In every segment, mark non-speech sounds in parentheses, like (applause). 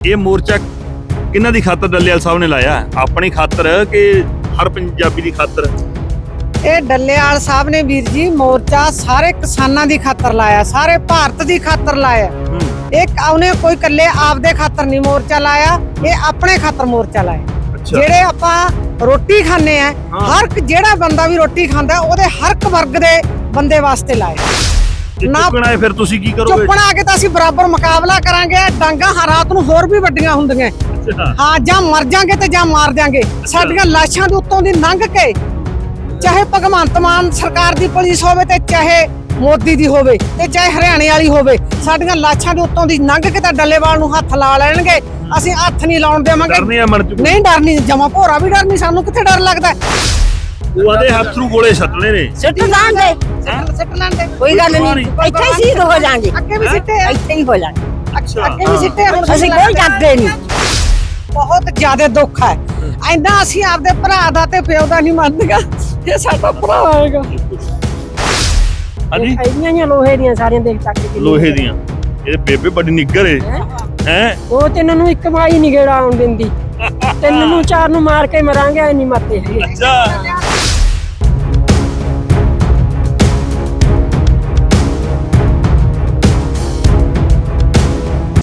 ਇਹ ਮੋਰਚਾ ਕਿਹਨਾਂ ਦੀ ਖਾਤਰ ਡੱਲੇਵਾਲ ਸਾਹਿਬ ਨੇ ਲਾਇਆ? ਆਪਣੀ ਖਾਤਰ ਕਿ ਹਰ ਪੰਜਾਬੀ ਦੀ ਖਾਤਰ? ਇਹ ਡੱਲੇਵਾਲ ਸਾਹਿਬ ਨੇ ਵੀਰ ਜੀ ਮੋਰਚਾ ਸਾਰੇ ਕਿਸਾਨਾਂ ਦੀ ਖਾਤਰ ਲਾਇਆ ਸਾਰੇ ਭਾਰਤ ਦੀ ਖਾਤਰ ਲਾਇਆ। ਇੱਕ ਉਹਨੇ ਕੋਈ ਇਕੱਲੇ ਆਪਦੇ ਖਾਤਰ ਨਹੀਂ ਮੋਰਚਾ ਲਾਇਆ ਇਹ ਆਪਣੇ ਖਾਤਰ ਮੋਰਚਾ ਲਾਇਆ। ਜਿਹੜੇ ਆਪਾਂ ਰੋਟੀ ਖਾਂਦੇ ਆ। ਹਰ ਇੱਕ ਜਿਹੜਾ ਬੰਦਾ ਵੀ ਰੋਟੀ ਖਾਂਦਾ ਉਹਦੇ ਹਰ ਇੱਕ ਵਰਗ ਦੇ ਬੰਦੇ ਵਾਸਤੇ ਲਾਇਆ। ਨਾ- ਚੁੱਕਣਾ ਹੈ ਫਿਰ ਤੁਸੀਂ ਕੀ ਕਰੋਗੇ? ਚੁੱਪਣਾ ਕੇ ਤਾਂ ਅਸੀਂ ਬਰਾਬਰ ਮੁਕਾਬਲਾ ਕਰਾਂਗੇ ਡਾਂਗਾ ਹਾਂ ਰਾਤ ਨੂੰ ਹੋਰ ਵੀ ਵੱਡੀਆਂ ਹੁੰਦੀਆਂ। ਹਾਂ ਜਾਂ ਮਰ ਜਾਾਂਗੇ ਤੇ ਜਾਂ ਮਾਰ ਦਿਆਂਗੇ। ਸਾਡੀਆਂ ਲਾਸ਼ਾਂ ਦੇ ਉੱਤੋਂ ਦੀ ਲੰਘ ਕੇ ਚਾਹੇ ਭਗਵੰਤ ਮਾਨ ਸਰਕਾਰ ਦੀ ਪੁਲਿਸ ਹੋਵੇ ਤੇ ਚਾਹੇ ਮੋਦੀ ਦੀ ਹੋਵੇ ਤੇ ਚਾਹੇ ਹਰਿਆਣੇ ਵਾਲੀ ਹੋਵੇ ਸਾਡੀਆਂ ਲਾਸ਼ਾਂ ਦੇ ਉੱਤੋਂ ਦੀ ਲੰਘ ਕੇ ਤਾਂ ਡੱਲੇਵਾਲ ਨੂੰ ਹੱਥ ਲਾ ਲੈਣਗੇ। ਅਸੀਂ ਹੱਥ ਨਹੀਂ ਲਾਉਣ ਦੇਵਾਂਗੇ। ਨਹੀਂ ਆ ਮਨ ਚ ਨਹੀਂ ਡਰ ਨਹੀਂ ਜਮਾ ਭੋਰਾ ਵੀ ਡਰ ਨਹੀਂ ਸਾਨੂੰ ਕਿੱਥੇ ਡਰ ਲੱਗਦਾ? ਉਹ ਆਦੇ ਹੱਥਰੂ ਗੋਲੇ ਛੱਡਣੇ ਨੇ। ਸਿੱਟ ਲਾਂਗੇ। ਸਿੱਟ- ਲੈਂਦੇ ਕੋਈ ਗੱਲ ਨਹੀਂ। ਇੱਥੇ ਹੀ ਸ਼ਹੀਦ ਹੋ ਜਾਾਂਗੇ। ਅੱਗੇ ਵੀ ਸਿੱਟੇ ਆ। ਇੱਥੇ ਹੀ ਹੋ ਜਾਾਂਗੇ। ਅੱਛਾ। ਅੱਗੇ ਵੀ ਸਿੱਟੇ ਆ, ਹੁਣ ਅਸੀਂ ਕੋਈ ਡਰਦੇ ਨਹੀਂ। ਬਹੁਤ ਜ਼ਿਆਦਾ ਦੁੱਖ ਹੈ। ਐਂਦਾ ਅਸੀਂ ਆਪਦੇ ਭਰਾ ਦਾ ਤੇ ਪਿਓ ਦਾ ਨਹੀਂ ਮੰਨਦੇਗਾ ਇਹ ਸਾਡਾ ਭਰਾ ਹੈਗਾ। ਹਾਂਜੀ। ਐਡੀਆਂ ਹੀ ਲੋਹੇ ਦੀਆਂ ਸਾਰੀਆਂ ਦੇਖ ਚੱਕ ਕੇ ਲੋਹੇ ਦੀਆਂ। ਇਹ ਬੇਬੇ ਬੜੀ ਨਿੱਗਰ ਏ। ਹੈ? ਉਹ ਤੇ ਇਹਨਾਂ ਨੂੰ ਇੱਕ ਮਾਈ ਨਹੀਂ ਗੇੜਾ ਆਉਣ ਦਿੰਦੀ। ਤਿੰਨ ਨੂੰ (laughs) ਚਾਰ ਨੂੰ ਮਾਰ ਕੇ ਮਰਾਂਗੇ ਐ ਨਹੀਂ ਮਰਦੇ ਅੱਛਾ।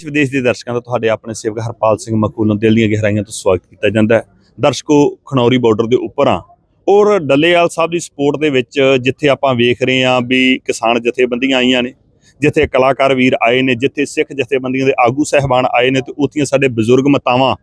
ਵਿਦੇਸ਼ ਦੇ ਦਰਸ਼ਕਾਂ ਦਾ ਤੁਹਾਡੇ ਆਪਣੇ ਸੇਵਕ ਹਰਪਾਲ ਸਿੰਘ ਮਕੂਲ ਨੂੰ ਦਿਲ ਦੀਆਂ ਗਹਿਰਾਈਆਂ ਤੋਂ ਸਵਾਗਤ ਕੀਤਾ ਜਾਂਦਾ ਹੈ। ਦਰਸ਼ਕੋ, ਖਨੌਰੀ ਬਾਰਡਰ ਦੇ ਉੱਪਰ ਆ ਔਰ ਡੱਲੇਵਾਲ ਸਾਹਿਬ ਦੀ ਸਪੋਰਟ ਦੇ ਵਿੱਚ ਜਿੱਥੇ ਆਪਾਂ ਵੇਖ ਰਹੇ ਹਾਂ ਵੀ ਕਿਸਾਨ ਜਥੇਬੰਦੀਆਂ ਆਈਆਂ ਨੇ, ਜਿੱਥੇ ਕਲਾਕਾਰ ਵੀਰ ਆਏ ਨੇ, ਜਿੱਥੇ ਸਿੱਖ ਜਥੇਬੰਦੀਆਂ ਦੇ ਆਗੂ ਸਹਿਬਾਨ ਆਏ ਨੇ ਤੇ ਉੱਥੀਆਂ ਸਾਡੇ ਬਜ਼ੁਰਗ ਮਾਤਾਵਾਂ,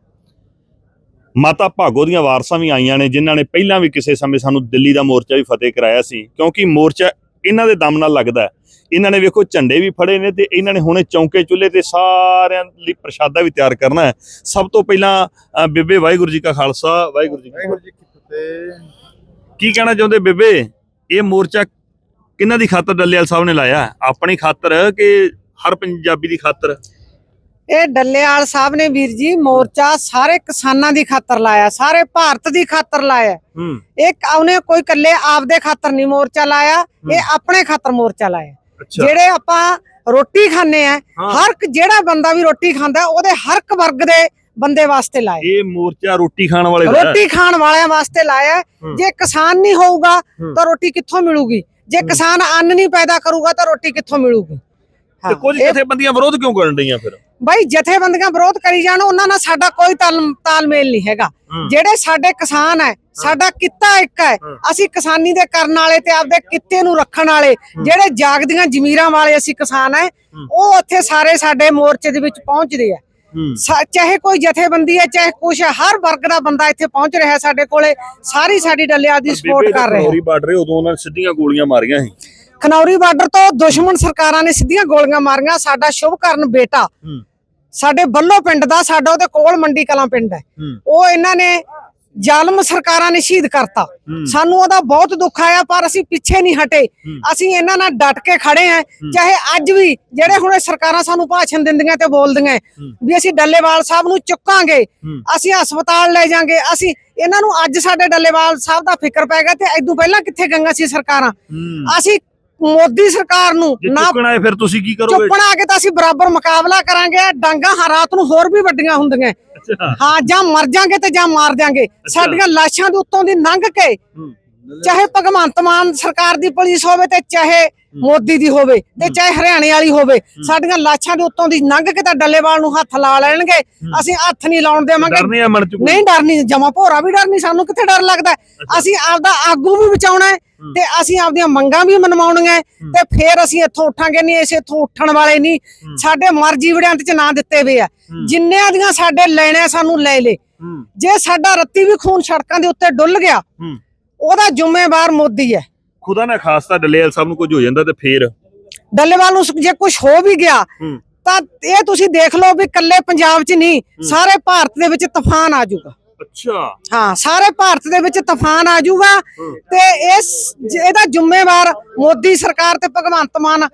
ਮਾਤਾ ਭਾਗੋ ਦੀਆਂ ਵਾਰਸਾਂ ਵੀ ਆਈਆਂ ਨੇ, ਜਿਨ੍ਹਾਂ ਨੇ ਪਹਿਲਾਂ ਵੀ ਕਿਸੇ ਸਮੇਂ ਸਾਨੂੰ ਦਿੱਲੀ ਦਾ ਮੋਰਚਾ ਵੀ ਫਤਿਹ ਕਰਾਇਆ ਸੀ, ਕਿਉਂਕਿ ਮੋਰਚਾ ਇਹਨਾਂ ਦੇ ਦਮ ਨਾਲ ਲੱਗਦਾ ਇਹਨਾਂ ਨੇ ਵੇਖੋ ਝੰਡੇ ਵੀ ਫੜੇ ਨੇ ਤੇ ਇਹਨਾਂ ਨੇ ਹੁਣੇ ਚੌਂਕੇ ਚੁੱਲ੍ਹੇ ਤੇ ਸਾਰਿਆਂ ਲਈ ਪ੍ਰਸ਼ਾਦਾ ਵੀ ਤਿਆਰ ਕਰਨਾ ਹੈ। ਸਭ ਤੋਂ ਪਹਿਲਾਂ ਬੇਬੇ ਵਾਹਿਗੁਰੂ ਜੀ ਕਾ ਖਾਲਸਾ ਵਾਹਿਗੁਰੂ ਜੀ ਕੀ ਫਤਿਹ। ਕਹਿਣਾ ਚਾਹੁੰਦੇ ਬੇਬੇ? ਇਹ ਮੋਰਚਾ ਕਿਹਨਾਂ ਦੀ ਖਾਤਰ ਡੱਲੇਵਾਲ ਸਾਹਿਬ ਨੇ ਲਾਇਆ? ਆਪਣੀ ਖਾਤਰ ਕਿ ਹਰ ਪੰਜਾਬੀ ਦੀ ਖਾਤਰ? ਇਹ ਡੱਲੇਵਾਲ ਸਾਹਿਬ ਨੇ ਵੀਰ ਜੀ ਮੋਰਚਾ ਸਾਰੇ ਕਿਸਾਨਾਂ ਦੀ ਖਾਤਰ ਲਾਇਆ ਸਾਰੇ ਭਾਰਤ ਦੀ ਖਾਤਰ ਲਾਇਆ। ਹੂੰ। ਇੱਕ ਉਹਨੇ ਕੋਈ ਇਕੱਲੇ ਆਪਦੇ ਖਾਤਰ ਨਹੀਂ ਮੋਰਚਾ ਲਾਇਆ ਇਹ ਆਪਣੇ ਖਾਤਰ ਮੋਰਚਾ ਲਾਇਆ। ਜਿਹੜੇ ਆਪਾਂ ਰੋਟੀ ਖਾਂਦੇ ਆ। ਹਰ ਜਿਹੜਾ ਬੰਦਾ ਵੀ ਰੋਟੀ ਖਾਂਦਾ ਉਹਦੇ ਹਰ ਇੱਕ ਵਰਗ ਦੇ ਬੰਦੇ ਵਾਸਤੇ ਲਾਇਆ ਇਹ ਮੋਰਚਾ ਰੋਟੀ ਖਾਣ ਵਾਲੇ। ਰੋਟੀ ਖਾਣ ਵਾਲਿਆਂ ਵਾਸਤੇ ਲਾਇਆ। ਜੇ ਕਿਸਾਨ ਨਹੀਂ ਹੋਊਗਾ। ਤਾਂ ਰੋਟੀ ਕਿੱਥੋਂ ਮਿਲੂਗੀ ਜੇ। ਕਿਸਾਨ ਅੰਨ ਨਹੀਂ ਪੈਦਾ ਕਰੂਗਾ ਤਾਂ ਰੋਟੀ ਕਿੱਥੋਂ ਮਿਲੂਗੀ ਤੇ ਕੁਝ ਜਥੇਬੰਦੀਆਂ ਵਿਰੋਧ ਕਿਉਂ ਕਰਨ ਰਹੀਆਂ ਫਿਰ ਬਈ ਜਥੇਬੰਦੀਆਂ ਵਿਰੋਧ ਕਰੀ ਜਾਣ ਉਹਨਾਂ ਨਾਲ ਸਾਡਾ ਕੋਈ ਤਾਲ- ਤਾਲਮੇਲ ਨਹੀਂ ਹੈਗਾ ਹੂੰ। ਜਿਹੜੇ ਸਾਡੇ ਕਿਸਾਨ ਹੈ ਸਾਡਾ ਕਿੱਤਾ ਇੱਕ ਹੈ ਹੂੰ। ਅਸੀਂ ਕਿਸਾਨੀ ਦੇ ਕਰਨ ਵਾਲੇ ਤੇ ਆਪਦੇ ਕਿੱਤੇ ਨੂੰ ਰੱਖਣ ਵਾਲੇ ਜਿਹੜੇ ਜਾਗਦੀਆਂ ਜ਼ਮੀਰਾਂ ਵਾਲੇ ਅਸੀਂ ਕਿਸਾਨ ਹੈ ਹੂੰ। ਉਹ ਉੱਥੇ ਸਾਰੇ ਸਾਡੇ ਮੋਰਚੇ ਦੇ ਵਿੱਚ ਪਹੁੰਚਦੇ ਆ ਹੂੰ ਚਾਹੇ ਕੋਈ ਜਥੇਬੰਦੀ ਹੈ ਚਾਹੇ ਕੁਛ ਹੈ ਹਰ ਵਰਗ ਦਾ ਬੰਦਾ ਇੱਥੇ ਪਹੁੰਚ ਰਿਹਾ ਸਾਡੇ ਕੋਲੇ ਸਾਰੀ ਸਾਡੀ ਡੱਲਿਆ ਦੀ ਸਪੋਰਟ ਕਰ ਰਹੇ ਖਨੌਰੀ ਬਾਰਡਰ ਉਦੋਂ ਉਹਨਾਂ ਨੇ ਸਿੱਧੀਆਂ ਗੋਲੀਆਂ ਮਾਰੀਆਂ ਸੀ ਖਨੌਰੀ ਬਾਰਡਰ ਤੋਂ ਦੁਸ਼ਮਣ ਸਰਕਾਰਾਂ ਨੇ ਸਿੱਧੀਆਂ ਗੋਲੀਆਂ ਮਾਰੀਆਂ ਸਾਡਾ ਸ਼ੁਭਕਰਨ ਬੇਟਾ ਹੂੰ। ਸਾਡੇ ਬੱਲੋ ਪਿੰਡ ਦਾ ਸਾਡਾ ਉਹਦੇ ਕੋਲ ਮੰਡੀ ਕਲਾਂ ਪਿੰਡ ਹੈ। ਉਹ ਇਹਨਾਂ ਨੇ ਜ਼ਾਲਮ ਸਰਕਾਰਾਂ ਨੇ ਸ਼ਹੀਦ ਕਰਤਾ। ਸਾਨੂੰ ਉਹਦਾ ਬਹੁਤ ਦੁੱਖ ਆਇਆ ਪਰ ਅਸੀਂ ਪਿੱਛੇ ਨਹੀਂ ਹਟੇ। ਅਸੀਂ ਇਹਨਾਂ ਨਾਲ ਡਟ ਕੇ ਖੜੇ ਆਂ ਚਾਹੇ ਅੱਜ ਵੀ ਜਿਹੜੇ ਹੁਣ ਸਰਕਾਰਾਂ ਸਾਨੂੰ ਭਾਸ਼ਣ ਦਿੰਦੀਆਂ ਤੇ ਬੋਲਦੀਆਂ ਵੀ ਅਸੀਂ ਡੱਲੇਵਾਲ ਸਾਹਿਬ ਨੂੰ ਚੁੱਕਾਂਗੇ। ਅਸੀਂ ਹਸਪਤਾਲ ਲੈ ਜਾਾਂਗੇ। ਅਸੀਂ ਇਹਨਾਂ ਨੂੰ ਅੱਜ ਸਾਡੇ ਡੱਲੇਵਾਲ ਸਾਹਿਬ ਦਾ ਫਿਕਰ ਪੈ ਗਿਆ ਤੇ ਐਦੋਂ ਪਹਿਲਾਂ ਕਿੱਥੇ ਗਈਆਂ ਸੀ ਸਰਕਾਰਾਂ? ਅਸੀਂ ਮੋਦੀ ਸਰਕਾਰ ਨੂੰ ਜੇ ਨਾ ਚੁੱਕਣਾ ਹੈ ਫਿਰ ਤੁਸੀਂ ਕੀ ਕਰੋਗੇ? ਚੁੱਪਣਾ ਆ ਕੇ ਤਾਂ ਅਸੀਂ ਬਰਾਬਰ ਮੁਕਾਬਲਾ ਕਰਾਂਗੇ। ਡਾਂਗਾ ਹਾਂ ਰਾਤ ਨੂੰ ਹੋਰ ਵੀ ਵੱਡੀਆਂ ਹੁੰਦੀਆਂ। ਹਾਂ ਜਾਂ ਮਰ ਜਾਾਂਗੇ ਤੇ ਜਾਂ ਮਾਰ ਦਿਆਂਗੇ। ਸਾਡੀਆਂ ਲਾਸ਼ਾਂ ਦੇ ਉੱਤੋਂ ਦੀ ਲੰਘ ਕੇ। ਚਾਹੇ ਭਗਵੰਤ ਮਾਨ ਸਰਕਾਰ ਦੀ ਪੁਲਿਸ ਹੋਵੇ ਤੇ ਚਾਹੇ ਮੋਦੀ ਦੀ ਹੋਵੇ ਤੇ ਚਾਹੇ ਹਰਿਆਣੇ ਵਾਲੀ ਹੋਵੇ ਸਾਡੀਆਂ ਲਾਸ਼ਾਂ ਦੇ ਉੱਤੋਂ ਦੀ ਲੰਘ ਕੇ ਤਾਂ ਡੱਲੇਵਾਲ ਨੂੰ ਹੱਥ ਲਾ ਲੈਣਗੇ। ਅਸੀਂ ਹੱਥ ਨਹੀਂ ਲਾਉਣ ਦੇਵਾਂਗੇ। ਨਹੀਂ ਆ ਮਨ ਚ ਕੋਈ? ਨਹੀਂ ਡਰ ਨਹੀਂ ਜਮਾ ਭੋਰਾ ਵੀ ਡਰ ਨਹੀਂ ਸਾਨੂੰ ਕਿੱਥੇ ਡਰ ਲੱਗਦਾ? ਅਸੀਂ ਆਪਦਾ ਆਗੂ ਵੀ ਬਚਾਉਣਾ ਹੈ ਤੇ ਅਸੀਂ ਆਪਦੀਆਂ ਮੰਗਾਂ ਵੀ ਮਨਵਾਉਣੀਆਂ ਤੇ ਫਿਰ ਅਸੀਂ ਇੱਥੋਂ ਉੱਠਾਂਗੇ ਨਹੀਂ ਅਸੀਂ ਇੱਥੋਂ ਉੱਠਣ ਵਾਲੇ ਨਹੀਂ। ਸਾਡੇ ਮਰਜ਼ੀ ਵੜਿਆਂ ਚ ਨਾਂ ਦਿੱਤੇ ਹੋਏ ਆ। ਜਿੰਨਿਆਂ ਦੀਆਂ ਸਾਡੇ ਲੈਣੇ ਸਾਨੂੰ ਲੈ ਲੇ। ਜੇ ਸਾਡਾ ਰੱਤੀ ਵੀ ਖੂਨ ਸੜਕਾਂ ਦੇ ਉੱਤੇ ਡੁੱਲ ਗਿਆ ਉਹਦਾ ਜ਼ਿੰਮੇਵਾਰ ਮੋਦੀ ਹੈ। ਖੁਦਾ ਨਾ ਖਾਸਤਾ ਡੱਲੇਵਾਲ ਸਾਹਿਬ ਨੂੰ ਕੁਝ ਹੋ ਜਾਂਦਾ ਤੇ ਫੇਰ। ਡੱਲੇਵਾਲ ਨੂੰ ਜੇ ਕੁਝ ਹੋ ਵੀ ਗਿਆ ਤਾਂ ਇਹ ਤੁਸੀਂ ਦੇਖ ਲਓ ਵੀ ਕੱਲੇ ਪੰਜਾਬ 'ਚ ਨਹੀਂ ਸਾਰੇ ਭਾਰਤ ਦੇ ਵਿੱਚ ਤੂਫਾਨ ਆ ਜਾਊਗਾ। ਅੱਛਾ। ਹਾਂ ਸਾਰੇ ਭਾਰਤ ਦੇ ਵਿੱਚ ਤੂਫਾਨ ਆ ਜਾਊਗਾ। ਤੇ ਇਸ ਇਹਦਾ ਜ਼ਿੰਮੇਵਾਰ ਮੋਦੀ ਸਰਕਾਰ ਤੇ ਭਗਵੰਤ ਮਾਨ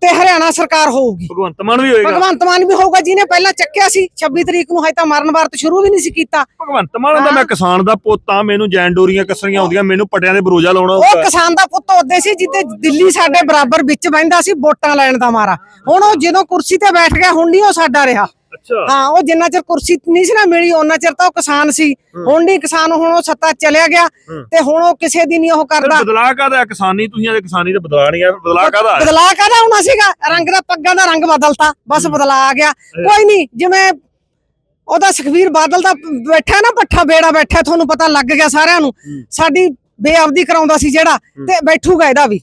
ਤੇ ਹਰਿਆਣਾ ਸਰਕਾਰ ਹੋਊਗੀ। ਭਗਵੰਤ ਮਾਨ ਵੀ ਹੋਏਗਾ। ਭਗਵੰਤ ਮਾਨ ਵੀ ਹੋਊਗਾ ਜਿਹਨੇ ਪਹਿਲਾਂ ਚੱਕਿਆ ਸੀ 26 ਤਰੀਕ ਨੂੰ ਹਜੇ ਤਾਂ ਮਰਨ ਵਾਰਤ ਸ਼ੁਰੂ ਵੀ ਨਹੀਂ ਸੀ ਕੀਤਾ। ਭਗਵੰਤ ਮਾਨ ਦਾ ਮੈਂ ਕਿਸਾਨ ਦਾ ਪੁੱਤ ਆ ਮੈਨੂੰ ਜੈਨ ਡੋਰੀਆਂ ਕਸਰੀਆਂ ਆਉਂਦੀਆਂ ਮੈਨੂੰ ਪਟਿਆਂ ਦੇ ਬਰੋਜਾ ਲਾਉਣਾ ਉਹ ਕਿਸਾਨ ਦਾ ਪੁੱਤ ਉਹਦੇ ਸੀ ਜਿੱਤੇ ਦਿੱਲੀ ਸਾਡੇ ਬਰਾਬਰ ਵਿੱਚ ਬਹਿੰਦਾ ਸੀ ਵੋਟਾਂ ਲੈਣ ਦਾ ਮਾਰਾ। ਹੁਣ ਉਹ ਜਦੋਂ ਕੁਰਸੀ ਤੇ ਬੈਠ ਗਿਆ ਹੁਣ ਨਹੀਂ ਉਹ ਸਾਡਾ ਰਿਹਾ। ਅੱਛਾ। ਹਾਂ ਉਹ ਜਿੰਨਾ ਚਿਰ ਕੁਰਸੀ ਨਹੀਂ ਸੀ ਨਾ ਮਿਲੀ ਉਹਨਾਂ ਚਿਰ ਤਾਂ ਉਹ ਕਿਸਾਨ ਸੀ। ਹੁਣ ਨਹੀਂ ਕਿਸਾਨ ਹੁਣ ਉਹ ਸੱਤਾ ਚਲਿਆ ਗਿਆ। ਤੇ ਹੁਣ ਉਹ ਕਿਸੇ ਦੀ ਨਹੀਂ ਉਹ ਕਰਦਾ। ਬਦਲਾ ਕਾਦਾ ਕਿਸਾਨੀ ਤੁਸੀਂ ਆਦੇ ਕਿਸਾਨੀ ਤੇ ਬਦਲਾ ਨਹੀਂ ਆ ਬਦਲਾ ਕਾਦਾ ਬਦਲਾ ਕਾਹਦਾ ਹੋਣਾ ਸੀਗਾ? ਰੰਗ ਦਾ ਪੱਗਾਂ ਦਾ ਰੰਗ ਬਦਲਤਾ ਬਸ ਬਦਲਾ ਆ ਗਿਆ। ਕੋਈ ਨਹੀਂ ਜਿਵੇਂ ਉਹਦਾ ਸੁਖਵੀਰ ਬਾਦਲ ਦਾ ਬੈਠਾ ਨਾ ਪੱਠਾ ਬੇੜਾ ਬੈਠਾ ਤੁਹਾਨੂੰ ਪਤਾ ਲੱਗ ਗਿਆ ਸਾਰਿਆਂ ਨੂੰ। ਸਾਡੀ ਬੇਅਬਦੀ ਕਰਾਉਂਦਾ ਸੀ ਜਿਹੜਾ ਤੇ ਬੈਠੂਗਾ ਇਹਦਾ ਵੀ।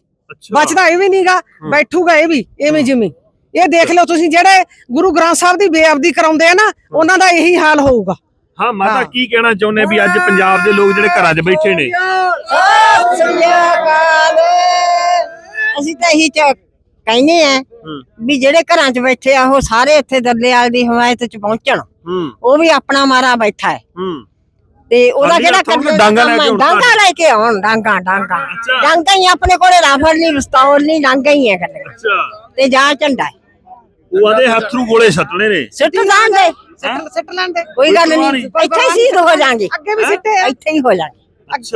ਬਚਦਾ ਇਹ ਵੀ ਨਹੀਂਗਾ ਬੈਠੂਗਾ ਇਹ ਵੀ ਐਵੇਂ ਜਿਵੇਂ। ਇਹ ਦੇਖ ਲਓ ਤੁਸੀਂ ਜਿਹੜੇ ਗੁਰੂ ਗ੍ਰੰਥ ਸਾਹਿਬ ਦੀ ਬੇਅਬਦੀ ਕਰਾਉਂਦੇ ਆ ਨਾ ਉਹਨਾਂ ਦਾ ਇਹੀ ਹਾਲ ਹੋਊਗਾ। ਹਾਂ ਮਾਤਾ। ਕੀ ਕਹਿਣਾ ਚਾਹੁੰਦੇ ਵੀ ਅੱਜ ਪੰਜਾਬ ਦੇ ਲੋਕ ਜਿਹੜੇ ਘਰਾਂ 'ਚ ਬੈਠੇ ਨੇ? ਅਸੀਂ ਤਾਂ ਇਹੀ ਕਹਿੰਦੇ ਆ ਵੀ ਜਿਹੜੇ ਘਰਾਂ 'ਚ ਬੈਠੇ ਆ ਉਹ ਸਾਰੇ ਇੱਥੇ ਦੱਲੇਵਾਲ ਦੀ ਹਮਾਇਤ 'ਚ ਪਹੁੰਚਣ। ਉਹ ਵੀ ਆਪਣਾ ਮਾਰਾ ਬੈਠਾ ਹੈ। ਤੇ ਉਹਦਾ ਡਾਂਗਾਂ ਲੈ ਕੰਮ ਕੇ ਹੈ, ਆਉਣ ਡਾਂਗਾਂ ਲੈ ਕੇ ਆਉਣ ਡਾਂਗਾ ਡਾਂਗਾ। ਡਾਂਗਾ ਹੀ ਆਪਣੇ ਕੋਲੇ ਰਾਫਲ ਨਹੀਂ ਪਿਸਤੌਲ ਨਹੀਂ ਡਾਂਗਾ ਹੀ ਹੈ ਕੱਲੇ ਅੱਛਾ। ਤੇ ਜਾਂ ਝੰਡਾ ਹੈ। ਉਹ ਆਦੇ ਹੱਥਰੂ ਗੋਲੇ ਸੱਟਣੇ ਨੇ। ਸਿੱਟ ਜਾਣ ਦੇ ਸਿੱਟ ਸਿੱਟ ਕੋਈ ਗੱਲ ਨਹੀਂ। ਇੱਥੇ ਹੀ ਸ਼ਹੀਦ ਹੋ ਜਾਾਂਗੇ। ਅੱਗੇ ਵੀ ਸਿੱਟੇ ਇੱਥੇ ਹੀ ਹੋ ਜਾਾਂਗੇ।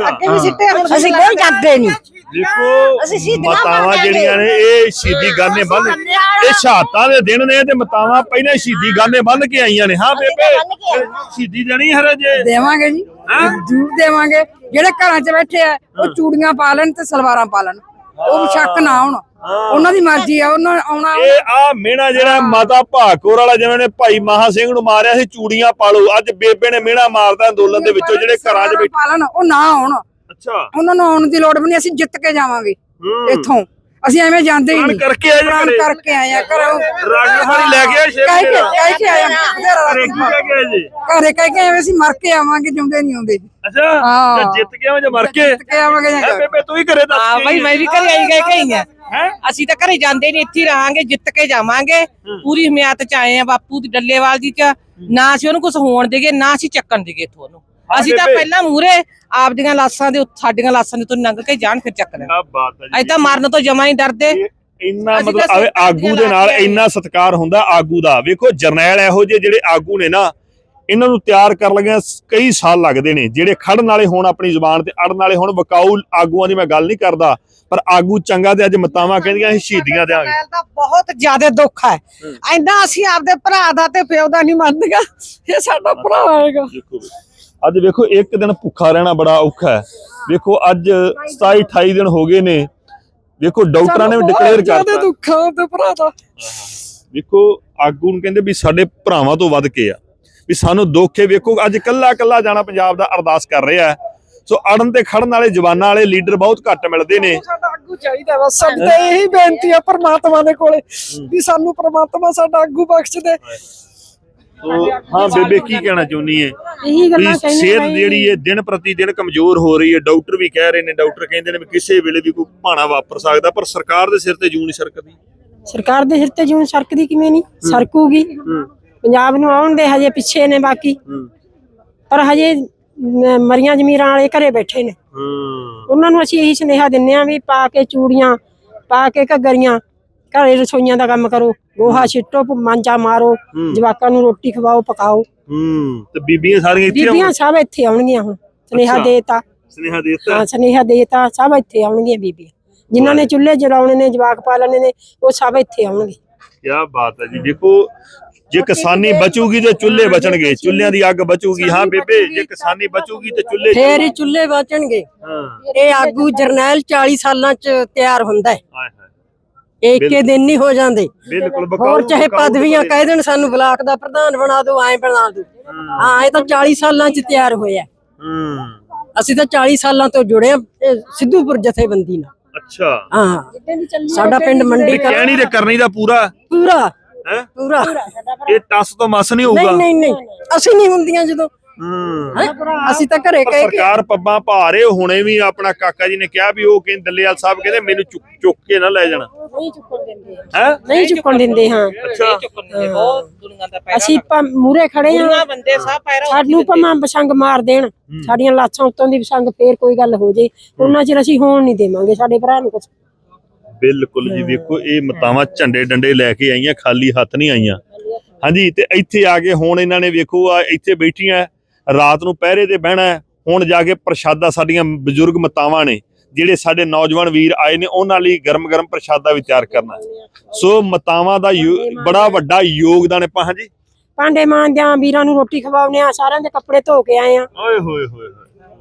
ਅੱਗੇ ਵੀ ਸਿੱਟੇ ਹੁਣ ਅਸੀਂ ਕੋਈ ਕਰਦੇ ਨਹੀਂ। ਦੇਖੋ ਅਸੀਂ ਸ਼ਹੀਦੀਆਂ ਮਤਾਵਾਂ ਮੰਨਾਂਗੇ। ਜਿਹੜੀਆਂ ਨੇ ਇਹ ਸ਼ਹੀਦੀ ਗਾਨੇ ਬੰਨ ਇਹ ਸ਼ਹਾਦਤਾਂ ਦੇ ਦਿਨ ਨੇ ਤੇ ਮਤਾਵਾਂ ਪਹਿਲਾਂ ਸ਼ਹੀਦੀ ਗਾਨੇ ਬੰਨ ਕੇ ਆਈਆਂ ਨੇ। ਹਾਂ ਬੇਬੇ। ਸ਼ਹੀਦੀ ਦੇਣੀ ਹਰ ਜੇ ਦੇਵਾਂਗੇ ਜੀ। ਹੈਂ? ਜ਼ਰੂਰ ਦੇਵਾਂਗੇ। ਜਿਹੜੇ ਘਰਾਂ 'ਚ ਬੈਠੇ ਆ ਉਹ ਚੂੜੀਆਂ ਪਾ ਲੈਣ ਤੇ ਸਲਵਾਰਾਂ ਪਾ ਲੈਣ। ਉਹ ਸ਼ੱਕ ਨਾ ਹੋਣ ਉਹਨਾਂ ਦੀ ਮਰਜ਼ੀ ਆ ਉਹਨਾਂ ਆਉਣਾ ਇਹ ਆ ਮੇਣਾ ਜਿਹੜਾ ਮਾਤਾ ਭਾਕੋਰ ਵਾਲਾ ਜਿਵੇਂ ਨੇ ਭਾਈ ਮਹਾ ਸਿੰਘ ਨੂੰ ਮਾਰਿਆ ਸੀ ਚੂੜੀਆਂ ਪਾ ਲਓ। ਅੱਜ ਬੇਬੇ ਨੇ ਮੇਣਾ ਮਾਰਦਾ ਅੰਦੋਲਨ ਦੇ ਵਿੱਚੋਂ ਜਿਹੜੇ ਘਰਾਂ 'ਚ ਬੈਠੇ ਪਾ ਲੈਣ ਉਹ ਨਾ ਆਉਣ। ਅੱਛਾ। ਉਹਨਾਂ ਨੂੰ ਆਉਣ ਦੀ ਲੋੜ ਵੀ ਨਹੀਂ ਅਸੀਂ ਜਿੱਤ ਕੇ ਜਾਵਾਂਗੇ। ਇੱਥੋਂ। ਅਸੀਂ ਐਵੇਂ ਜਾਂਦੇ ਹੀ ਨਹੀਂ। ਕਰਕੇ ਆਏ ਘਰੇ। ਕਰਕੇ ਆਏ ਆ ਘਰੋਂ। ਰਾਗੀ ਪਾਣੀ ਲੈ ਕੇ ਆਏ ਸ਼ੇਰ ਕਹਿ ਕੇ ਕਹਿ ਕੇ ਆਏ ਘਰੇ ਕੀ ਕਹਿ ਕੇ ਆਏ ਜੀ। ਘਰੇ ਕਹਿ ਕੇ ਆਏ ਅਸੀਂ ਮਰ ਕੇ ਆਵਾਂਗੇ ਜਿਉਂਦੇ ਨਹੀਂ ਆਉਂਦੇ ਅੱਛਾ ਹਾਂ। ਜੇ ਜਿੱਤ ਕੇ ਆਵੇਂ ਜੇ ਮਰ ਕੇ? ਜਿੱਤ ਕੇ ਆਵਾਂਗੇ ਜਾਂ ਬੇਬੇ ਤੂੰ ਹੀ ਘਰੇ ਦੱਸ ਹਾਂ ਭਾਈ ਮੈਂ ਵੀ ਘਰੇ ਆਈ ਗਏ ਕਹੀ ਆ। ਹੈ? ਅਸੀਂ ਤਾਂ ਘਰੇ ਜਾਂਦੇ ਨਹੀਂ ਇੱਥੇ ਰਹਾਂਗੇ ਜਿੱਤ ਕੇ ਜਾਵਾਂਗੇ। ਪੂਰੀ ਹਮਾਇਤ ਚ ਆਏ ਆ ਬਾਪੂ ਦੀ ਡੱਲੇਵਾਲ ਦੀ ਚ। ਨਾ ਅਸੀਂ ਉਹਨੂੰ ਕੁਝ ਹੋਣ ਦੇਗੇ ਨਾ ਅਸੀਂ ਚੱਕਣ ਦੇਗੇ ਇੱਥੋਂ ਉਹਨੂੰ। ਅਸੀਂ ਤਾਂ। ਪਹਿਲਾਂ ਮੂਰੇ ਆਪਦੀਆਂ ਲਾਸਾਂ ਦੇ ਉੱਤੇ ਸਾਡੀਆਂ ਲਾਸਾਂ ਦੇ ਤੋਂ ਲੰਘ ਕੇ ਜਾਣ ਫਿਰ ਚੱਕਦੇ ਕੀ ਬਾਤ ਹੈ ਜੀ। ਅਸੀਂ ਤਾਂ ਮਰਨ ਤੋਂ ਜਮਾ ਹੀ ਡਰਦੇ। ਇੰਨਾ ਅਸੀਂ ਮਤਲਬ ਤਾਂ ਆਗੂ ਦੇ ਨਾਲ। ਇੰਨਾ ਸਤਿਕਾਰ ਹੁੰਦਾ ਆਗੂ ਦਾ। ਵੇਖੋ ਜਰਨੈਲ ਇਹੋ ਜਿਹੇ ਜਿਹੜੇ ਆਗੂ ਨੇ ਨਾ ਇਹਨਾਂ ਨੂੰ ਤਿਆਰ ਕਰਨ ਲੱਗਿਆਂ ਕਈ ਸਾਲ ਲੱਗਦੇ ਨੇ ਜਿਹੜੇ ਖੜਨ ਵਾਲੇ ਹੋਣ ਆਪਣੀ ਜ਼ੁਬਾਨ ਤੇ ਅੜਨ ਵਾਲੇ ਹੋਣ ਵਕਾਊ ਆਗੂਆਂ ਦੀ ਮੈਂ ਗੱਲ ਨਹੀਂ ਕਰਦਾ ਪਰ ਆਗੂ ਚੰਗਾ ਤੇ ਅੱਜ ਮਤਾਵਾਂ ਕਹਿੰਦੀਆਂ ਅਸੀਂ ਸ਼ਹੀਦੀਆਂ ਦੇਾਂਗੇ ਜਰਨੈਲ ਦਾ ਬਹੁਤ ਜ਼ਿਆਦਾ ਦੁੱਖ ਹੈ। ਐਨਾ ਅਸੀਂ ਆਪਦੇ ਭਰਾ ਦਾ ਤੇ ਪਿਓ ਦਾ ਨਹੀਂ ਮੰਨਦੀਆਂ ਇਹ ਸਾਡਾ ਭਰਾ ਹੈਗਾ। ਦੇਖੋ ਵੀ। ਅੱਜ ਵੇਖੋ ਇੱਕ ਦਿਨ ਭੁੱਖਾ ਰਹਿਣਾ ਬੜਾ ਔਖਾ ਹੈ। ਵੇਖੋ ਅੱਜ 27 28 ਦਿਨ ਹੋ ਗਏ ਨੇ। ਵੇਖੋ ਡਾਕਟਰਾਂ ਨੇ ਵੀ ਡਿਕਲੇਅਰ ਕਰਤਾ। ਦੁੱਖ ਉਹਦੇ ਭਰਾ ਦਾ। ਵੇਖੋ ਆਗੂ ਨੂੰ ਕਹਿੰਦੇ ਵੀ ਸਾਡੇ ਭਰਾਵਾਂ ਤੋਂ ਵੱਧ ਕੇ ਆ। ਵੀ ਸਾਨੂੰ ਦੁੱਖ ਹੈ। ਵੇਖੋ ਅੱਜ ਕੱਲਾ ਕੱਲਾ ਜਾਣਾ ਪੰਜਾਬ ਦਾ ਅਰਦਾਸ ਕਰ ਰਿਹਾ। ਸੋ ਅੜਨ ਤੇ ਖੜਨ ਵਾਲੇ ਜਵਾਨਾਂ ਵਾਲੇ ਲੀਡਰ ਬਹੁਤ ਘੱਟ ਮਿਲਦੇ ਨੇ। ਸਾਡਾ ਆਗੂ ਚਾਹੀਦਾ ਬਸ ਸਾਡੀ ਤਾਂ ਇਹੀ ਬੇਨਤੀ ਆ ਪਰਮਾਤਮਾ ਦੇ ਕੋਲੇ ਵੀ ਸਾਨੂੰ ਪਰਮਾਤਮਾ ਸਾਡਾ ਆਗੂ ਬਖਸ਼ ਦੇ ਸੋ ਹਾਂ ਬੇਬੇ ਕੀ ਕਹਿਣਾ ਚਾਹੁੰਦੀ ਹੈ ਇਹੀ ਵੀ ਗੱਲਾਂ ਕਹਿੰਦੇ ਸਿਹਤ ਜਿਹੜੀ ਹੈ ਦਿਨ ਪ੍ਰਤੀ ਦਿਨ ਕਮਜ਼ੋਰ ਹੋ ਰਹੀ ਹੈ ਡਾਕਟਰ ਵੀ ਕਹਿ ਰਹੇ ਨੇ ਡਾਕਟਰ ਕਹਿੰਦੇ ਨੇ ਵੀ ਕਿਸੇ ਵੇਲੇ ਵੀ ਕੋਈ ਭਾਣਾ ਵਾਪਰ ਸਕਦਾ ਪਰ ਸਰਕਾਰ ਦੇ ਸਿਰ ਤੇ ਜੂੰ ਨਹੀਂ ਸਰਕਦੀ। ਸਰਕਾਰ ਦੇ ਸਿਰ ਤੇ ਜਿਉਂ ਸਰਕਦੀ ਕਿਵੇਂ ਨਹੀਂ? ਸਰਕੂਗੀ। ਪੰਜਾਬ ਨੂੰ ਆਉਣ ਦੇ ਹਜੇ ਪਿੱਛੇ ਨੇ ਬਾਕੀ। ਪਰ ਹਜੇ ਮਰੀਆਂ ਜ਼ਮੀਰਾਂ ਵਾਲੇ ਘਰੇ ਬੈਠੇ ਨੇ। ਉਹਨਾਂ ਨੂੰ ਅਸੀਂ ਇਹੀ ਸੁਨੇਹਾ ਦਿੰਨੇ ਆ ਵੀ ਪਾ ਕੇ ਚੂੜੀਆਂ ਪਾ ਕੇ ਘੱਗਰੀਆਂ ਘਰੇ ਰਸੋਈਆਂ ਦਾ ਕੰਮ ਕਰੋ ਗੋਹਾ ਛਿੱਟੋ ਮਾਂਜਾ ਮਾਰੋ। ਜਵਾਕਾਂ ਨੂੰ ਰੋਟੀ ਖਵਾਓ ਪਕਾਓ। ਹੂੰ ਤੇ ਬੀਬੀਆਂ ਸਾਰੀਆਂ ਇੱਥੇ ਬੀਬੀਆਂ ਸਭ ਇੱਥੇ ਆਉਣਗੀਆਂ ਹੁਣ ਸੁਨੇਹਾ। ਦੇਤਾ। ਸੁਨੇਹਾ ਦਿੱਤਾ? ਹਾਂ ਸੁਨੇਹਾ ਦੇਤਾ ਸਭ ਇੱਥੇ ਆਉਣਗੀਆਂ ਬੀਬੀਆਂ। ਜਿਨ੍ਹਾਂ ਨੇ ਚੁੱਲ੍ਹੇ ਜਲਾਉਣੇ ਨੇ ਜਵਾਕ ਪਾਲਣੇ ਨੇ ਉਹ ਸਭ ਇੱਥੇ ਆਉਣਗੇ। ਕੀ ਬਾਤ ਹੈ ਜੀ ਦੇਖੋ ਜੇ ਕਿਸਾਨੀ ਬਚੂਗੀ ਤੇ ਚੁੱਲ੍ਹੇ ਬਚਣਗੇ। ਚੁੱਲ੍ਹਿਆਂ ਦੀ ਅੱਗ ਬਚੂਗੀ ਹਾਂ ਬੇਬੇ ਜੇ ਕਿਸਾਨੀ ਬਚੂਗੀ ਤੇ ਚੁੱਲ੍ਹੇ ਫੇਰ ਹੀ ਚੁੱਲ੍ਹੇ ਬਚਣਗੇ। ਹਾਂ। ਇਹ ਆਗੂ ਜਰਨੈਲ 40 ਸਾਲਾਂ ਚ ਤਿਆਰ ਹੁੰਦਾ ਹੈ। ਇੱਕੇ ਦਿਨ ਨਹੀਂ ਹੋ ਜਾਂਦੇ। ਬਿਲਕੁਲ ਹੋਰ ਚਾਹੇ ਪਦਵੀਆਂ। ਕਹਿ ਦੇਣ ਸਾਨੂੰ ਬਲਾਕ ਦਾ ਪ੍ਰਧਾਨ ਬਣਾ ਦਿਓ ਐਂ ਬਣਾ ਦਿਓ। ਹਾਂ। ਇਹ ਤਾਂ 40 ਸਾਲਾਂ ਚ ਤਿਆਰ ਹੋਇਆ ਅਸੀਂ ਤਾਂ 40 ਸਾਲਾਂ ਤੋਂ ਜੁੜੇ ਆ ਇਹ ਸਿੱਧੂਪੁਰ ਜਥੇਬੰਦੀ ਨਾਲ। ਅੱਛਾ। ਹਾਂ। ਸਾਡਾ ਪਿੰਡ ਮੰਡੀ ਕਹਿਣੀ ਤੇ ਕਰਨੀ ਦਾ ਪੂਰਾ। ਪੂਰਾ। ਹੈ? ਪੂਰਾ। ਇਹ ਟਸ ਤੋਂ ਮਸ ਨਹੀਂ ਨਹੀਂ ਹੋਊਗਾ ਨਹੀਂ ਨਹੀਂ। ਅਸੀਂ ਨਹੀਂ ਹੁੰਦੀਆਂ ਜਦੋਂ। ਹੂੰ? ਅਸੀਂ ਤਾਂ ਘਰੇ ਕਹਿ ਕੇ ਸਰਕਾਰ ਪੱਬਾਂ ਭਾ ਰਹੇ ਹੁਣੇ ਵੀ ਆਪਣਾ ਕਾਕਾ ਜੀ ਨੇ ਕਿਹਾ ਵੀ ਉਹ ਕਹਿੰਦੇ ਦੱਲੇਵਾਲ ਸਾਹਿਬ ਕਹਿੰਦੇ ਮੈਨੂੰ ਚੁੱਕ ਚੁੱਕ ਕੇ ਨਾ ਲੈ ਜਾਣਾ। ਨਹੀਂ ਚੁੱਕਣ ਦਿੰਦੇ। ਹੈ? ਨਹੀਂ ਚੁੱਕਣ ਦਿੰਦੇ ਹਾਂ। ਅੱਛਾ। ਚੁੱਕਣ ਦੇ ਬਹੁਤ ਦੁਨੀਆ ਦਾ ਪੈਰਾ ਅਸੀਂ ਮੂਰੇ ਖੜੇ ਹਾਂ। ਬੰਦੇ ਸਭ ਪੈਰਾ ਸਾਨੂੰ ਭਾਵੇਂ ਬਸੰਗ ਮਾਰ ਦੇਣ। ਸਾਡੀਆਂ ਲਾਸ਼ਾਂ ਉੱਤੋਂ ਦੀ ਬਸੰਗ ਫੇਰ ਕੋਈ ਗੱਲ ਹੋ ਜੇ। ਉਹਨਾਂ ਚਿਰ ਅਸੀਂ ਹੋਣ ਨਹੀਂ ਦੇਵਾਂਗੇ ਸਾਡੇ ਭਰਾ ਨੂੰ ਕੁਝ ਬਿਲਕੁਲ ਜੀ ਵੇਖੋ ਇਹ ਮਤਾਵਾਂ ਝੰਡੇ ਡੰਡੇ ਲੈ ਕੇ ਆਈਆਂ ਖਾਲੀ ਹੱਥ ਨਹੀਂ ਆਈਆਂ। ਹਾਂਜੀ ਤੇ ਇੱਥੇ ਆ ਕੇ ਹੁਣ ਇਹਨਾਂ ਨੇ ਵੇਖੋ ਆ ਇੱਥੇ ਬੈਠੀਆਂ। ਰਾਤ ਨੂੰ ਪਹਿਰੇ ਤੇ ਬਹਿਣਾ ਹੈ। ਹੁਣ ਜਾ ਕੇ ਪ੍ਰਸ਼ਾਦਾ ਸਾਡੀਆਂ ਬਜ਼ੁਰਗ ਮਤਾਵਾਂ ਨੇ ਜਿਹੜੇ ਸਾਡੇ ਨੌਜਵਾਨ ਵੀਰ ਆਏ ਨੇ ਉਹਨਾਂ ਲਈ ਗਰਮ-ਗਰਮ ਪ੍ਰਸ਼ਾਦਾ ਵੀ ਤਿਆਰ ਕਰਨਾ। ਸੋ ਮਤਾਵਾਂ ਦਾ ਬੜਾ ਵੱਡਾ ਯੋਗਦਾਨ ਹੈ ਪਾ ਹਾਂਜੀ ਭਾਂਡੇ ਮਾਂਜਦਿਆਂ ਵੀਰਾਂ ਨੂੰ ਰੋਟੀ ਖਵਾਉਂਦੇ ਆ ਸਾਰਿਆਂ ਦੇ ਕੱਪੜੇ ਧੋ ਕੇ ਆਏ ਆ ਓਏ ਹੋਏ ਹੋਏ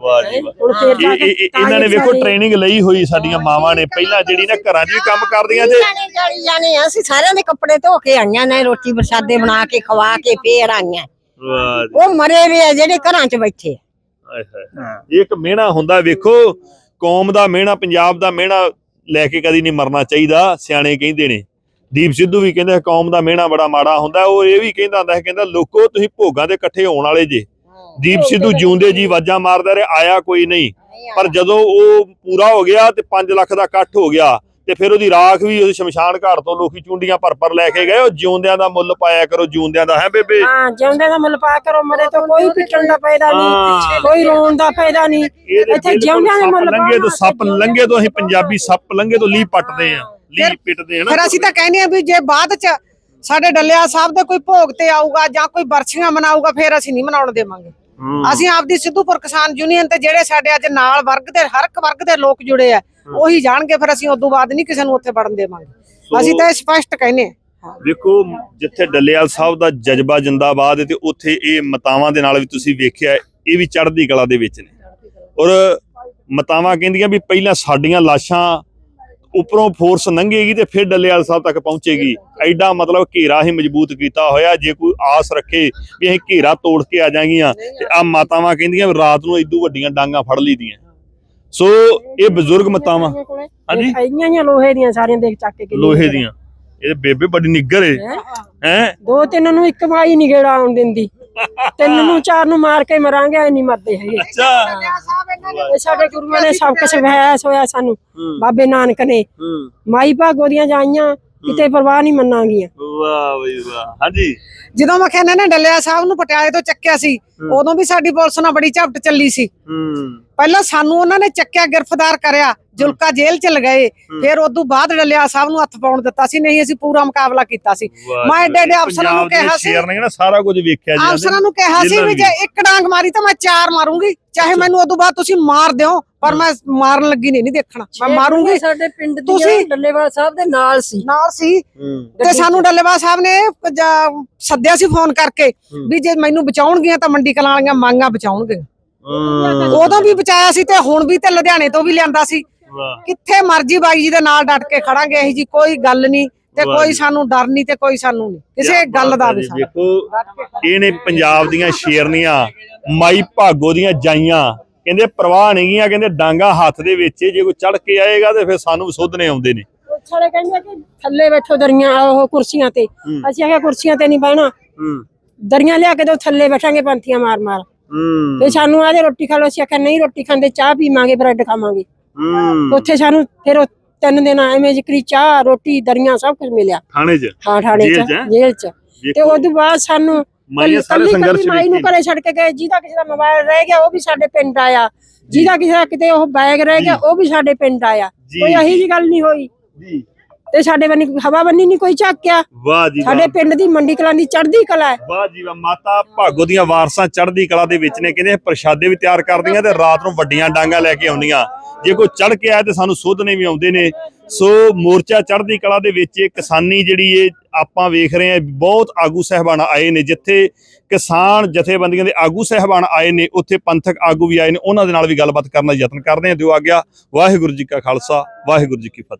ਵਾਹ ਜੀ ਵਾਹ। ਜਾ ਇਹਨਾਂ ਨੇ ਵੇਖੋ ਟ੍ਰੇਨਿੰਗ ਲਈ ਹੋਈ ਸਾਡੀਆਂ ਮਾਵਾਂ ਨੇ। ਪਹਿਲਾਂ ਜਿਹੜੀ ਨਾ ਘਰਾਂ 'ਚ ਵੀ ਕੰਮ ਕਰਦੀਆਂ ਜੇ ਜਾਣੇ ਅਸੀਂ ਸਾਰਿਆਂ ਦੇ ਕੱਪੜੇ ਧੋ ਕੇ ਆਈਆਂ ਨੇ ਰੋਟੀ ਪ੍ਰਸ਼ਾਦੇ ਬਣਾ ਕੇ ਖਵਾ ਕੇ ਫੇਰ ਆਈਆਂ। ਵਾਹ ਜੀ ਉਹ ਮਰੇ ਵੇ ਆ ਜਿਹੜੇ ਘਰਾਂ 'ਚ ਬੈਠੇ ਆ। ਆਏ ਹਾਏ। ਇਹ ਇੱਕ ਮਿਹਣਾ ਹੁੰਦਾ ਵੇਖੋ ਕੌਮ ਦਾ ਮਿਹਣਾ ਪੰਜਾਬ ਦਾ ਮਿਹਣਾ ਲੈ ਕੇ ਕਦੀ ਨਹੀਂ ਮਰਨਾ ਚਾਹੀਦਾ ਸਿਆਣੇ ਕਹਿੰਦੇ ਨੇ। ਦੀਪ ਸਿੱਧੂ ਵੀ ਕਹਿੰਦਾ ਕੌਮ ਦਾ ਮਿਹਣਾ ਬੜਾ ਮਾੜਾ ਹੁੰਦਾ ਉਹ ਇਹ ਵੀ ਕਹਿੰਦਾ ਹੁੰਦਾ ਹੈ ਕਹਿੰਦਾ ਲੋਕੋ ਤੁਸੀਂ ਭੋਗਾਂ ਦੇ ਇਕੱਠੇ ਹੋਣ ਵਾਲੇ ਜੇ। ਦੀਪ ਸਿੱਧੂ ਜਿਉਂਦੇ ਜੀ ਆਵਾਜ਼ਾਂ ਮਾਰਦਾ ਰਿਹਾ ਆਇਆ ਕੋਈ ਨਹੀਂ। ਪਰ ਜਦੋਂ ਉਹ ਪੂਰਾ ਹੋ ਗਿਆ ਤੇ 5 ਲੱਖ ਦਾ ਇਕੱਠ ਹੋ ਗਿਆ ਤੇ ਫਿਰ ਉਹਦੀ ਰਾਖ ਵੀ ਉਹਦੀ ਸ਼ਮਸ਼ਾਨ ਘਾਟ ਤੋਂ ਲੋਕੀ ਚੁੰਡੀਆਂ ਭਰ ਭਰ ਲੈ ਕੇ ਗਏ ਉਹ ਜਿਉਂਦਿਆਂ ਦਾ ਮੁੱਲ ਪਾਇਆ ਕਰੋ ਜਿਉਂਦਿਆਂ ਦਾ ਹੈ ਬੇਬੇ? ਹਾਂ ਜਿਉਂਦੇ ਦਾ ਮੁੱਲ ਪਾ ਕਰੋ ਮਰੇ ਤਾਂ ਕੋਈ ਪਿੱਟਣ ਦਾ ਫਾਇਦਾ। ਨਹੀਂ ਕੋਈ ਰੋਣ ਦਾ ਫਾਇਦਾ ਨਹੀਂ। ਇੱਥੇ ਜਿਉਂਦਿਆਂ ਦੇ ਮੁੱਲ ਲੰਘੇ ਤੋਂ ਸੱਪ ਜਿਉਂਦਿਆਂ ਲੰਘੇ ਤੋਂ ਅਸੀਂ ਪੰਜਾਬੀ ਸੱਪ ਲੰਘੇ ਤੋਂ ਲੀ ਪੱਟਦੇ ਆ ਲੀ ਪਿੱਟਦੇ ਆ ਨਾ। ਫਿਰ ਅਸੀਂ ਤਾਂ ਕਹਿੰਦੇ ਆ ਵੀ ਜੇ ਬਾਅਦ ਚ ਸਾਡੇ ਡੱਲਿਆ ਸਾਹਿਬ ਦੇ ਕੋਈ ਭੋਗ ਤੇ ਆਊਗਾ ਜਾਂ ਕੋਈ ਬਰਸੀਆਂ ਮਨਾਊਗਾ ਫਿਰ ਅਸੀਂ ਨਹੀਂ ਮਨਾਉਣ ਦੇਵਾਂਗੇ। ਅਸੀਂ ਆਪਦੀ ਸਿੱਧੂਪੁਰ ਕਿਸਾਨ ਯੂਨੀਅਨ ਤੇ ਜਿਹੜੇ ਸਾਡੇ ਅੱਜ ਨਾਲ ਵਰਗ ਦੇ ਹਰ ਇੱਕ ਵਰਗ ਦੇ ਲੋਕ ਜੁੜੇ ਆ ਉਹੀ ਜਾਣਗੇ ਫਿਰ ਅਸੀਂ ਉਦੋਂ ਬਾਅਦ ਨਹੀਂ ਕਿਸੇ ਨੂੰ ਉੱਥੇ ਵੜਨ ਦੇਵਾਂਗੇ। ਅਸੀਂ ਤਾਂ ਸਪਸ਼ਟ ਕਹਿੰਦੇ ਆ ਵੇਖੋ ਜਿੱਥੇ ਡੱਲੇਵਾਲ ਸਾਹਿਬ ਦਾ ਜਜ਼ਬਾ ਜਿੰਦਾਬਾਦ ਹੈ ਤੇ ਉੱਥੇ ਇਹ ਮਤਾਵਾਂ ਦੇ ਨਾਲ ਵੀ ਤੁਸੀਂ ਵੇਖਿਆ ਇਹ ਵੀ ਚੜ੍ਹਦੀ ਕਲਾ ਦੇ ਵਿੱਚ ਨੇ। ਔਰ ਮਤਾਵਾਂ ਕਹਿੰਦੀਆਂ ਵੀ ਪਹਿਲਾਂ ਸਾਡੀਆਂ ਲਾਸ਼ਾਂ ਉੱਪਰੋਂ ਫੋਰਸ ਲੰਘੇਗੀ ਤੇ ਫਿਰ ਡੱਲੇਵਾਲ ਸਾਹਿਬ ਤੱਕ ਪਹੁੰਚੇਗੀ। ਐਡਾ ਮਤਲਬ ਘੇਰਾ ਹੀ ਮਜ਼ਬੂਤ ਕੀਤਾ ਹੋਇਆ ਜੇ ਕੋਈ ਆਸ ਰੱਖੇ ਵੀ ਅਸੀਂ ਘੇਰਾ ਤੋੜ ਕੇ ਆ ਜਾਾਂਗੀਆਂ ਤੇ ਆ ਮਾਤਾਵਾਂ ਕਹਿੰਦੀਆਂ ਰਾਤ ਨੂੰ ਇਦੋਂ ਵੱਡੀਆਂ ਡਾਂਗਾ ਫੜ ਲਈਦੀਆਂ। ਸੋ ਇਹ ਬਜ਼ੁਰਗ ਮਤਾਵਾਂ। ਹਾਂਜੀ? ਆਈਆਂ ਹੀ ਲੋਹੇ ਦੀਆਂ ਸਾਰੀਆਂ ਦੇਖ ਚੱਕ ਕੇ ਲੋਹੇ ਦੀਆਂ। ਇਹ ਬੇਬੇ ਬੜੀ ਨਿੱਗਰ ਏ। ਹੈ? ਦੋ ਤਿੰਨ ਨੂੰ ਇੱਕ ਵਾਈ ਨਹੀਂ ਗੇੜਾ ਆਉਣ ਦਿੰਦੀ। ਤਿੰਨ ਨੂੰ (laughs) ਚਾਰ ਨੂੰ ਮਾਰ ਕੇ ਮਰਾਂਗੇ ਐ ਨਹੀਂ ਮਰਦੇ ਹੈਗੇ। ਅੱਛਾ। ਸਾਡੇ ਗੁਰੂਆਂ ਨੇ ਸਭ ਕੁਝ ਵਹਾਇਆ ਹੋਇਆ ਸਾਨੂੰ। ਬਾਬੇ ਨਾਨਕ ਨੇ। ਮਾਈ ਭਾਗੋ ਦੀਆਂ ਜਾਈਆਂ ਕਿਤੇ ਪਰਵਾਹ ਨਹੀਂ ਮੰਨਾਂਗੀਆਂ। ਵਾਹ ਬਈ ਵਾਹ। ਹਾਂਜੀ। ਜਦੋਂ ਮੈਂ ਕਹਿੰਦਾ ਨਾ ਡੱਲਿਆ ਸਾਹਿਬ ਨੂੰ ਪਟਿਆਲੇ ਤੋਂ ਚੱਕਿਆ ਸੀ ਉਦੋਂ ਵੀ ਸਾਡੀ ਪੁਲਿਸ ਨਾਲ ਬੜੀ ਝਪਟ ਚੱਲੀ ਸੀ। ਹੂੰ। ਪਹਿਲਾਂ ਸਾਨੂੰ ਉਹਨਾਂ ਨੇ ਚੱਕਿਆ ਗ੍ਰਿਫਤਾਰ ਕਰਿਆ। ਜੁਲਕਾ ਜੇਲ੍ਹ ਚ ਲਗਾਏ ਫਿਰ ਉਦੋਂ ਬਾਅਦ ਡੱਲਿਆ ਸਾਹਿਬ ਨੂੰ ਹੱਥ ਪਾਉਣ ਦਿੱਤਾ ਸੀ ਨਹੀਂ ਅਸੀਂ ਪੂਰਾ ਮੁਕਾਬਲਾ ਕੀਤਾ ਸੀ। ਮੈਂ ਏਡੇ ਏਡੇ ਅਫਸਰਾਂ ਨੂੰ ਕਿਹਾ ਸੀ ਸ਼ੇਰ ਨੇ ਕਹਿੰਦਾ ਸਾਰਾ ਕੁਝ ਵੇਖਿਆ ਜੀ ਅਫਸਰਾਂ ਨੂੰ ਕਿਹਾ ਸੀ ਵੀ ਜੇ ਇੱਕ ਡਾਂਗ ਮਾਰੀ ਤਾਂ ਮੈਂ ਚਾਰ ਮਾਰੂੰਗੀ ਚਾਹੇ ਮੈਨੂੰ ਉਦੋਂ ਬਾਅਦ ਤੁਸੀਂ ਮਾਰ ਦਿਓ ਪਰ ਮੈਂ ਮਾਰਨ ਲੱਗੀ ਨਹੀਂ ਨਹੀਂ ਦੇਖਣਾ। ਮੈਂ ਮਾਰੂੰਗੀ। ਸਾਡੇ ਪਿੰਡ ਤੁਸੀਂ- ਦੀਆਂ ਡੱਲੇਵਾਲ ਸਾਹਿਬ ਦੇ ਨਾਲ ਸੀ। ਨਾਲ ਸੀ। ਤੇ ਸਾਨੂੰ ਡੱਲੇਵਾ ਸਾਹਿਬ ਨੇ ਸੱਦਿਆ ਸੀ ਫੋਨ ਕਰਕੇ ਵੀ ਜੇ ਮੈਨੂੰ ਬਚਾਉਣਗੀਆਂ ਤਾਂ ਮੰਡੀ ਕਲਾਂ ਵਾਲੀਆਂ ਮੰਗਾਂ ਬਚਾਉਣਗੇ। ਉਦੋਂ ਵੀ ਬਚਾਇਆ ਸੀ ਤੇ ਹੁਣ ਵੀ ਤੇ ਲੁਧਿਆਣੇ ਤੋਂ ਵੀ ਲਿਆਂਦਾ ਸੀ। ਕਿੱਥੇ ਮਰਜ਼ੀ ਬਾਈ ਜੀ ਦੇ ਨਾਲ ਡਟ ਕੇ ਖੜਾਂਗੇ ਇਹੀ ਜੀ ਕੋਈ ਗੱਲ ਨਹੀਂ ਤੇ ਕੋਈ। ਸਾਨੂੰ ਡਰ ਨਹੀਂ ਤੇ ਕੋਈ ਸਾਨੂੰ ਨਹੀਂ। ਕਿਸੇ ਗੱਲ ਦਾ ਵੀ ਜੀ, ਸਾਨੂੰ ਵੇਖੋ ਇਹ ਨੇ ਪੰਜਾਬ ਦੀਆਂ ਸ਼ੇਰਨੀਆਂ ਮਾਈ ਭਾਗੋ ਦੀਆਂ ਜਾਈਆਂ। ਕਹਿੰਦੇ ਪ੍ਰਵਾਹ ਨਹੀਂ ਗੀਆਂ ਕਹਿੰਦੇ ਡਾਂਗਾ ਹੱਥ ਦੇ ਵਿੱਚ ਜੇ ਕੋਈ ਚੜ ਕੇ ਆਏਗਾ ਤੇ ਫਿਰ ਸਾਨੂੰ ਵੀ ਸੁੱਧਨੇ ਆਉਂਦੇ ਨੇ। ਸਾਰੇ ਕਹਿੰਦੇ ਕਿ ਥੱਲੇ ਬੈਠੋ ਦਰੀਆਂ ਉਹ ਕੁਰਸੀਆਂ ਤੇ। ਅਸੀਂ ਆਖਿਆ ਕੁਰਸੀਆਂ ਤੇ ਨਹੀਂ ਬਹਿਣਾ। ਹੂੰ। ਦਰੀਆਂ ਲਿਆ ਕੇ ਦੋ ਥੱਲੇ ਬੈਠਾਂਗੇ ਪੰਥੀਆਂ ਮਾਰ ਮਾਰ ਹੂੰ। ਤੇ ਸਾਨੂੰ ਆਦੇ ਰੋਟੀ ਖਾ ਲਓ ਅਸੀਂ ਆਖਿਆ ਨਹੀਂ ਰੋਟੀ ਖਾਂਦੇ ਚਾਹ ਪੀਵਾਂਗੇ ਬ੍ਰੈਡ ਖਾਵਾਂਗੇ। ਹੂੰ। ਉੱਥੇ ਸਾਨੂੰ ਫਿਰ ਉਹ ਤਿੰਨ ਦਿਨ ਐਵੇਂ ਜਿਕਰੀ ਚਾਹ ਰੋਟੀ ਦਰੀਆਂ ਸਭ ਕੁਝ ਮਿਲਿਆ। ਥਾਣੇ 'ਚ? ਹਾਂ ਜੇਲ੍ਹ ਚ ਚ, ਹੈਂ? ਜੇਲ੍ਹ ਚ। ਤੇ ਵੇਖੋ ਉਦੋਂ ਬਾਅਦ ਸਾਨੂੰ ਮਾਈਆਂ ਸਾਰੇ ਕੱਲੀ- ਕੱਲੀ ਸੰਘਰਸ਼ ਮਾਈ ਨੂੰ ਘਰੇ ਛੱਡ ਕੇ ਗਏ ਜਿਹਦਾ ਕਿਸੇ ਦਾ ਮੋਬਾਈਲ ਰਹਿ ਗਿਆ ਉਹ ਵੀ ਸਾਡੇ ਪਿੰਡ ਆਇਆ। ਜਿਹਦਾ ਕਿਸੇ ਦਾ ਕਿਤੇ ਉਹ ਬੈਗ ਰਹਿ ਗਿਆ ਉਹ ਵੀ ਸਾਡੇ ਪਿੰਡ ਆਇਆ। ਜੀ, ਕੋਈ ਇਹੀ ਜੀ। ਗੱਲ ਨਹੀਂ ਹੋਈ। ਜੀ। ਤੇ ਸਾਡੇ ਬੰਨੀ ਹਵਾ ਬੰਨੀ ਨਹੀਂ ਕੋਈ ਚੱਕਿਆ ਵਾਹ ਜੀ ਵਾਹ। ਸਾਡੇ ਪਿੰਡ ਦੀ ਮੰਡੀ ਕਲਾਂ ਦੀ ਚੜ੍ਹਦੀ ਕਲਾ ਹੈ। ਵਾਹ ਜੀ ਵਾਹ। ਮਾਤਾ ਭਾਗੋ ਦੀਆਂ ਵਾਰਸਾਂ ਚੜ੍ਹਦੀ ਕਲਾ ਦੇ ਵਿੱਚ ਨੇ ਕਹਿੰਦੇ ਪ੍ਰਸ਼ਾਦੇ ਵੀ ਤਿਆਰ ਕਰਦੀਆਂ ਤੇ ਰਾਤ ਨੂੰ ਵੱਡੀਆਂ ਡਾਂਗਾ ਲੈ ਕੇ ਆਉਂਦੀਆਂ। ਜੇ ਕੋਈ ਚੜ ਕੇ ਆਇਆ ਤੇ ਸਾਨੂੰ ਸੋਧਨੇ ਵੀ ਆਉਂਦੇ ਨੇ। ਸੋ ਮੋਰਚਾ ਚੜ੍ਹਦੀ ਕਲਾ ਦੇ ਵਿੱਚ ਇਹ ਕਿਸਾਨੀ ਜਿਹੜੀ ਇਹ ਆਪਾਂ ਵੇਖ ਰਹੇ ਹਾਂ, ਬਹੁਤ ਆਗੂ ਸਹਿਬਾਨ ਆਏ ਨੇ। ਜਿੱਥੇ ਕਿਸਾਨ ਜਥੇਬੰਦੀਆਂ ਦੇ ਆਗੂ ਸਹਿਬਾਨ ਆਏ ਨੇ, ਉੱਥੇ ਪੰਥਕ ਆਗੂ ਵੀ ਆਏ ਨੇ। ਉਹਨਾਂ ਦੇ ਨਾਲ ਵੀ ਗੱਲਬਾਤ ਕਰਨ ਦਾ ਯਤਨ ਕਰਦੇ ਹਾਂ। ਦਿਓ ਆ ਗਿਆ ਵਾਹਿਗੁਰੂ ਜੀ ਕਾ ਖਾਲਸਾ, ਵਾਹਿਗੁਰੂ ਜੀ ਕੀ ਫਤਿਹ।